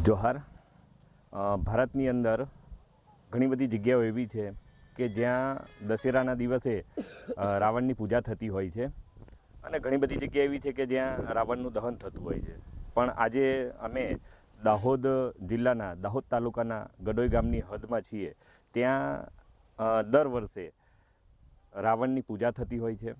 જોહાર. ભારતની અંદર ઘણી બધી જગ્યાઓ એવી છે કે જ્યાં દશેરાના દિવસે રાવણની પૂજા થતી હોય છે. અને ઘણી બધી જગ્યા એવી છે કે જ્યાં રાવણનું દહન થતું હોય છે. પણ આજે અમે દાહોદ જિલ્લાના, દાહોદ તાલુકાના ગડોઈ ગામની હદમાં છીએ. ત્યાં દર વર્ષે રાવણની પૂજા થતી હોય છે.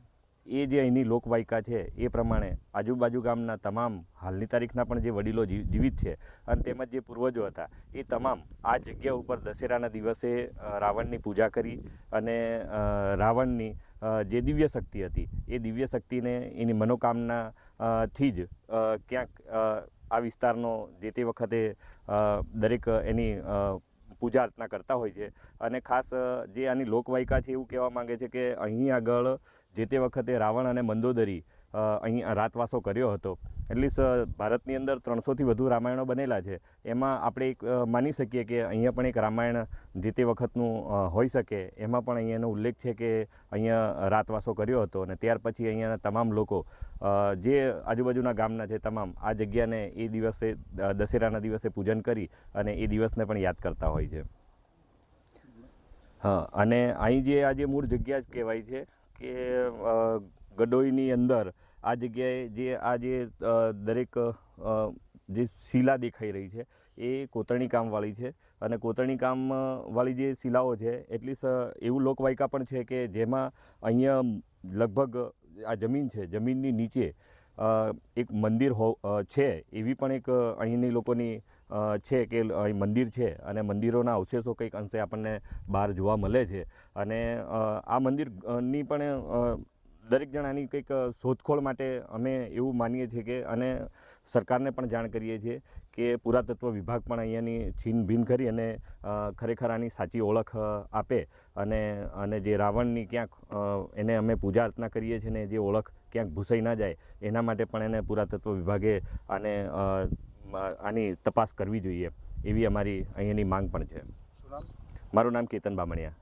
એ જે અહીંની લોકવાયકા છે, એ પ્રમાણે આજુબાજુ ગામના તમામ હાલની તારીખના પણ જે વડીલો જીવિત છે અને તેમજ જે પૂર્વજો હતા, એ તમામ આ જગ્યા ઉપર દશેરાના દિવસે રાવણની પૂજા કરી અને રાવણની જે દિવ્ય શક્તિ હતી, એ દિવ્ય શક્તિને એની મનોકામના થી જ ક્યાંક આ વિસ્તારનો જે તે વખતે દરેક એની પૂજા અર્ચના કરતા હોય છે અને ખાસ જે આની લોકવાયકા છે એવું કહેવા માંગે છે કે અહીં આગળ જે તે વખતે રાવણ અને મંદોદરી અહીં રાતવાસો કર્યો હતો. એટલીસ્ટ ભારતની અંદર ત્રણસોથી વધુ રામાયણો બનેલા છે. એમાં આપણે એક માની શકીએ કે અહીંયા પણ એક રામાયણ જે તે વખતનું હોઈ શકે. એમાં પણ અહીંયાનો ઉલ્લેખ છે કે અહીંયા રાતવાસો કર્યો હતો અને ત્યાર પછી અહીંયાના તમામ લોકો જે આજુબાજુના ગામના છે તમામ, આ જગ્યાને એ દિવસે દશેરાના દિવસે પૂજન કરી અને એ દિવસને પણ યાદ કરતા હોય છે. હા, અને અહીં જે આ જે મૂળ જગ્યા જ કહેવાય છે કે ગડોઈની અંદર આ જગ્યાએ જે, આ જે દરેક જે શિલા દેખાઈ રહી છે, એ કોતરણી કામવાળી છે. અને કોતરણી કામવાળી જે શિલાઓ છે એટલીસ્ટ એવું લોકવાયકા પણ છે કે જેમાં અહીંયા લગભગ આ જમીન છે, જમીનની નીચે એક મંદિર હો છે, એવી પણ એક અહીંની લોકોની છે કે અહીં મંદિર છે અને મંદિરોના અવશેષો કંઈક અંશે આપણને બહાર જોવા મળે છે. અને આ મંદિરની પણ દરેક જણાની કંઈક શોધખોળ માટે અમે એવું માનીએ છીએ કે અને સરકારને પણ જાણ કરીએ છીએ કે પુરાતત્વ વિભાગ પણ અહીંયાની છીનભીન કરી અને ખરેખર આની સાચી ઓળખ આપે અને અને જે રાવણની ક્યાંક એને અમે પૂજા અર્ચના કરીએ છીએ ને જે ઓળખ ક્યાંક ભૂસાઈ ના જાય એના માટે પણ એને પુરાતત્વ વિભાગે આને આની તપાસ કરવી જોઈએ એવી અમારી અહીંયાની માંગ પણ છે. મારું નામ કેતન બામણિયા.